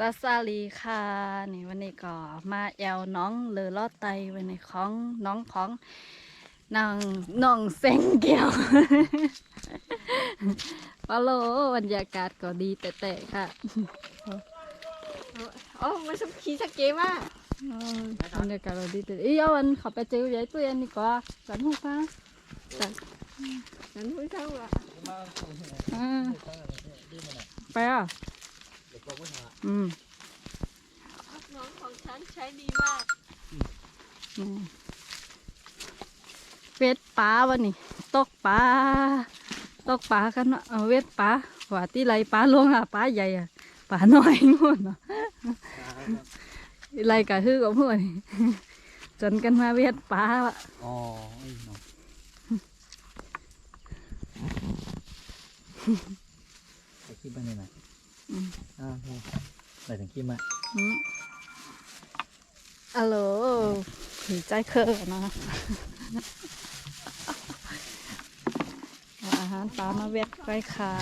ซาซาลีค่ะนี่วันนี้ก็มาแอวน้องเลอลอดไตวันนี้ของน้องของนางน้องเซ็งเกียวปาโลบรรยากาศก็ดีแต่แต่ๆค่ะโอ้มันสักขีสักเกมอะบรรยากาศก็ดีแต่อีเอาวันขับไปเจอใหญ่ตัวเย็นดีกว่าสันหูฟ้าสันนั่นไม่เท่าอะไปอะ อืมน้องของฉันใช้ดีมากอืมเวทปลาวันนี้ตกปลาตกปลากันเนาะเอาเวทปลาว่าที่ไรปลาลงอะปลาใหญ่อะปลาน้อยงูนเนาะไรกะคือกับพวกนี้จนกันมาเวทปลาว่ะอ๋อไอ้เนาะไปคิดบ้างเลยนะ อ่าไปถึงคิดมาอืมอัลโหลผีใจเคอเนาะเอาอาหารปลามาเวทไว้ค่ะ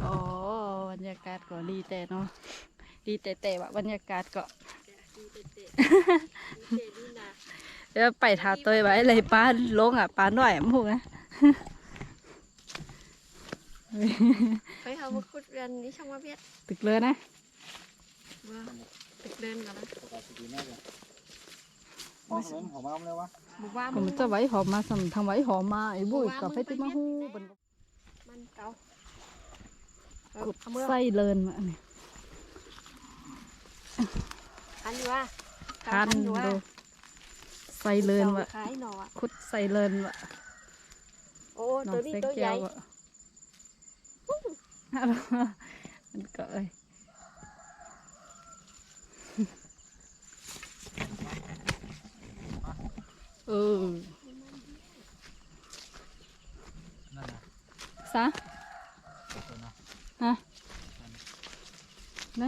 โอ้บรรยากาศก็ดีแต่เนาะ ดีแต่แต่ว่าบรรยากาศก็ดีเตะเตะดีนะเดี๋ยวไปทาเตยไว้เลยปลาลงอะปลาหน่อยมั้งนะ ไปเขามาคุดเรียนนี้ช่างว่าเบียดตึกเลยนะว่าตึกเดินกันนะปกติดีมากเลยมองเห็นหัวมาเลยวะบุว่าผมจะไว้หอมมาสำทางไว้หอมมาไอ้บุ้ยกับไฟติมาฮู้บนมันเก่ากุดเอาเมื่อไส้เลินมาเนี่ยคันอยู่ว่าคันอยู่ว่าดูไส้เลินวะขายหน่ออะคุดไส้เลินวะโอ้น้อตัวงนี้เซ็กตัวแก้ใหญ่ววะ มันก็เอ้ยเออนั่นนะซะตัวนะฮะไหน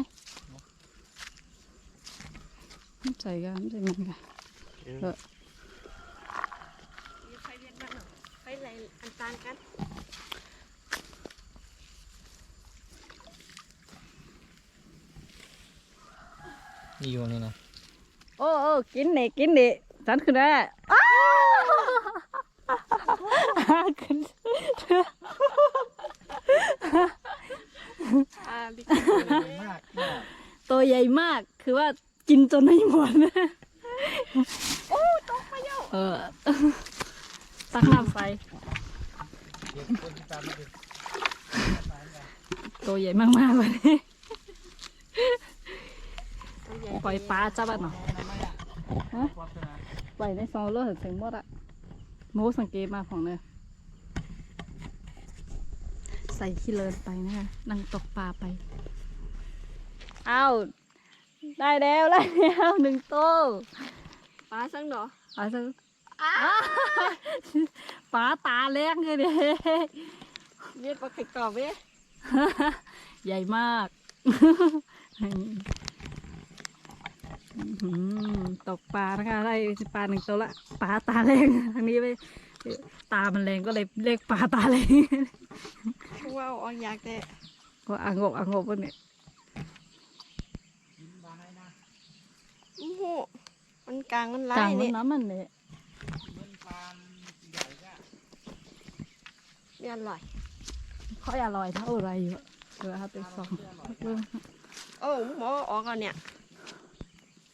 ใส่กันใส่มันกันไปเรียนบ้านหน่อยไปไหนอันตานกัน นี่อยู่นี่นะโอ้โอ้กินนี่กินนี่ฉันขึ้นได้อ้าวขึ้นอ่าลิกมากตัวใหญ่มากคือว่ากินจนไม่หมดนะโอ้ตกมาเยอะเออตักน้ำใส่เดี๋ยวคนตามมาดูตัวใหญ่มากๆเลยตัวใหญ่ปล่อยปลาจ้าบ้านเนาะฮะความชนะปล่อยในซองเลือดถึงหมดอะโมสังเกตมาของเนี่ยใส่ขี้เลินไปนะคะนั่งตกปลาไปอ้าวได้แล้ว ได้แล้วหนึ่งโตวปลาสังหน่อปลาซะอ้าปลาตาแรงเลยเนี่ยเรียกปลาไข่กรอบเว้ยใหญ่มากอื้อหือ ตกปลานะคะได้ปลาหนึ่งตัวละปลาตาแรงทางนี้ไปตามันแรงก็เลยเรียกปลาตาแรงว้าวอ่อนอยากแต่ก็อ่างกอ่างกวะเนี่ยโอ้โหมันกลางมันกลาลางยมันเนี่ยน้ำมันเนี่ยเนี่ยอร่อยค่อยอร่อยเท่าไรอยู่เดี๋ยวเอาไปส่องเบิ่งโอ้หมอออกก่อนเนี่ย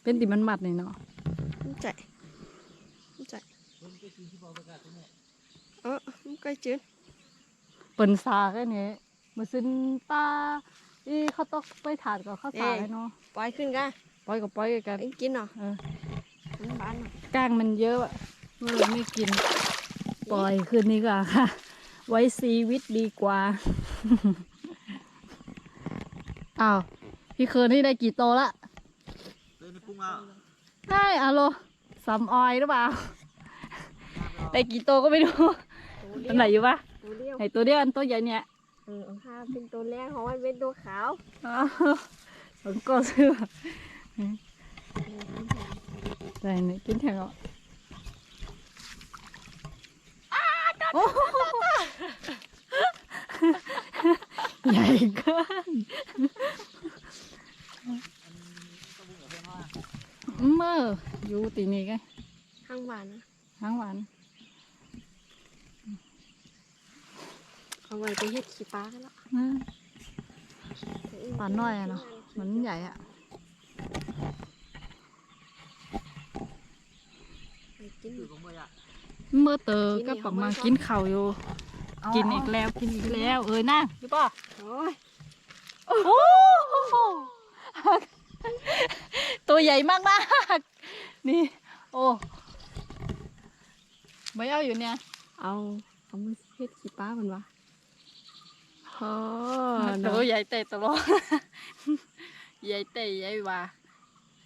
เป็นติมันหมัดนี่เนาะมันใจมันใจเออมันใกล้จืดเปิ่นซาแค่นี้มาซื้อปลาอีเขาตกไปถาดกับข้าวสารเนาะปล่อยขึ้นกันปล่อยกับปล่อยกันเอ็งกินเนาะเออมันบานเนาะก้างมันเยอะอะเมื่อไม่กิน ปล่อยคืนนี้ก่อนค่ะ ไว้ซีวิตดีกว่าอ้าวพี่เคิร์นนี่ได้กี่โตละ เดินกุ้งอะได้อะโลสำออยหรือเปล่าได้กี่โตก็ไม่รู้ตัวเลี้อันไหนยวอยู่ปะตัวเลี้ยวไหนตัวเดียวอันตัวใหญ่เนี่ยเออถ้าเป็นตัวแรกของมันเป็นตัวขาวอ้าวผมก็เสื้อไหนไหนกินแทงอะโอ้โหใหญ่เกิน เมื่ออยู่ตีนี้ไงข้างหวานนะทั้งวันเอาไว้ไปเฮ็ดขี้ปลากันแล้วนะปลาน้อยอะเนาะมันใหญ่อะไปกินคือผมบ่อยากเมื่อเตอก็ปักมากินข้าวอยู่ กินอีกแล้วกินอีกแล้วเอ้ยนะพี่ป้าโอ้ยโอ้โห ตัวใหญ่มากมากๆนี่ โอ้ไม่เอาอยู่เนี่ย เอาเอามาเฮ็ดขี้ปลามันวะโอ้ตัวใหญ่เตะตลอดใหญ่เตะใหญ่ว่า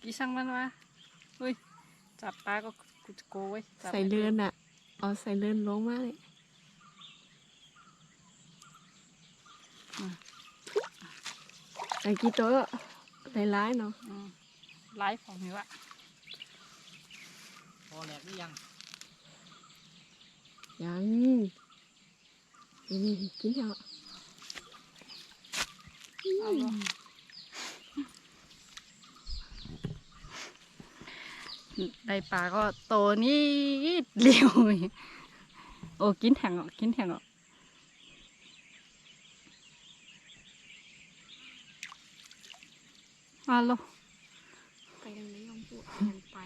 กี่ช่างมันวะเฮ้ยจับปลาก็กูจะโกไว้ยจับใส่เลือนอะเอาใส่เลือนลงมาเลยไอ้กี่ตัวหลายๆเนาะอืม ไลฟ์ของนี่วะพอแหลกหรือยังยังนี่กินเถอะเอาบ่ได้ปลาก็โตนี่เร็วโอ้กินแห้งอะกินแห้งอะมาลูก ไปยังไม่ยอมพูดเกินไป